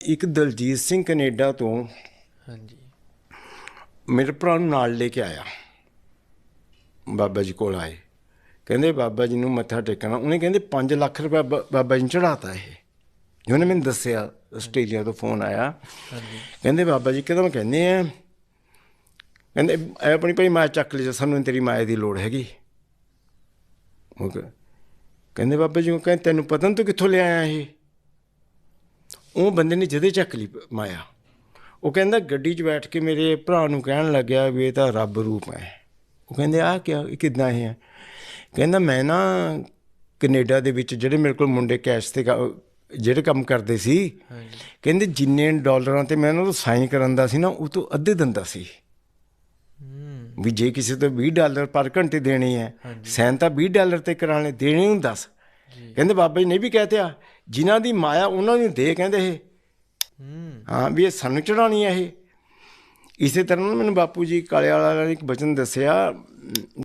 ਇੱਕ ਦਲਜੀਤ ਸਿੰਘ ਕੈਨੇਡਾ ਤੋਂ ਹਾਂਜੀ। ਮੇਰੇ ਭਰਾ ਨੂੰ ਨਾਲ ਲੈ ਕੇ ਆਇਆ। ਬਾਬਾ ਜੀ ਕੋਲ ਆਏ। ਕਹਿੰਦੇ ਬਾਬਾ ਜੀ ਨੂੰ ਮੱਥਾ ਟੇਕਣਾ। ਉਹਨੇ ਕਹਿੰਦੇ 5 ਲੱਖ ਰੁਪਏ ਬਾਬਾ ਜੀ ਚੜਾਤਾ ਇਹ। ਜੀ ਉਹਨੇ ਮੈਨੂੰ ਦੱਸਿਆ ਆਸਟ੍ਰੇਲੀਆ ਤੋਂ ਫੋਨ ਆਇਆ। ਹਾਂਜੀ। ਕਹਿੰਦੇ ਬਾਬਾ ਜੀ ਕਦਮ ਕਹਿੰਦੇ ਆ ਕਹਿੰਦੇ ਇਹ ਆਪਣੀ ਭਾਈ ਮਾਂ ਚੱਕ ਲਈ ਸਾਨੂੰ ਤੇਰੀ ਮਾਇਆ ਦੀ ਲੋੜ ਹੈਗੀ। ਉਹ ਕਹਿੰਦੇ ਬਾਬਾ ਜੀ ਉਹ ਕਹਿੰਦੇ ਤੈਨੂੰ ਪਤਾ ਨੀ ਤੂੰ ਕਿੱਥੋਂ ਲਿਆਇਆ ਇਹ? ਉਹ ਬੰਦੇ ਨੇ ਜਦੇ ਚੱਕ ਲਈ ਮਾਇਆ। ਉਹ ਕਹਿੰਦਾ ਗੱਡੀ 'ਚ ਬੈਠ ਕੇ ਮੇਰੇ ਭਰਾ ਨੂੰ ਕਹਿਣ ਲੱਗਿਆ ਵੀ ਇਹ ਤਾਂ ਰੱਬ ਰੂਪ ਹੈ। ਉਹ ਕਹਿੰਦੇ ਆ ਕਿਆ ਇਹ ਕਿੱਦਾਂ ਹੈ? ਕਹਿੰਦਾ ਮੈਂ ਨਾ ਕੈਨੇਡਾ ਦੇ ਵਿੱਚ ਜਿਹੜੇ ਮੇਰੇ ਕੋਲ ਮੁੰਡੇ ਕੈਸ਼ ਤੇ ਜਿਹੜੇ ਕੰਮ ਕਰਦੇ ਸੀ ਕਹਿੰਦੇ ਜਿੰਨੇ ਡਾਲਰਾਂ ਤੇ ਮੈਂ ਉਹਨਾਂ ਨੂੰ ਸਾਈਨ ਕਰਨ ਦਾ ਸੀ ਨਾ ਉਹ ਤੋਂ ਅੱਧੇ ਦਿੰਦਾ ਸੀ। ਵੀ ਜੇ ਕਿਸੇ ਤੋਂ 20 ਡਾਲਰ ਪਰ ਘੰਟੇ ਦੇਣੇ ਹੈ ਸਾਈਨ ਤਾਂ 20 ਡਾਲਰ ਤੇ ਕਰਾਣੇ ਦੇਣੇ ਨੂੰ ਦੱਸ। ਕਹਿੰਦੇ ਬਾਬਾ ਜੀ ਨੇ ਵੀ ਕਹਿਤਿਆ ਜਿਨ੍ਹਾਂ ਦੀ ਮਾਇਆ ਉਹਨਾਂ ਨੂੰ ਦੇ ਕਹਿੰਦੇ ਇਹ। ਹੂੰ। ਹਾਂ ਵੀ ਇਹ ਸਾਨੂੰ ਚੜਾਉਣੀ ਹੈ ਇਹ। ਇਸੇ ਤਰ੍ਹਾਂ ਮੈਨੂੰ ਬਾਪੂ ਜੀ ਕਾਲੇ ਵਾਲਾ ਨੇ ਇੱਕ ਬਚਨ ਦੱਸਿਆ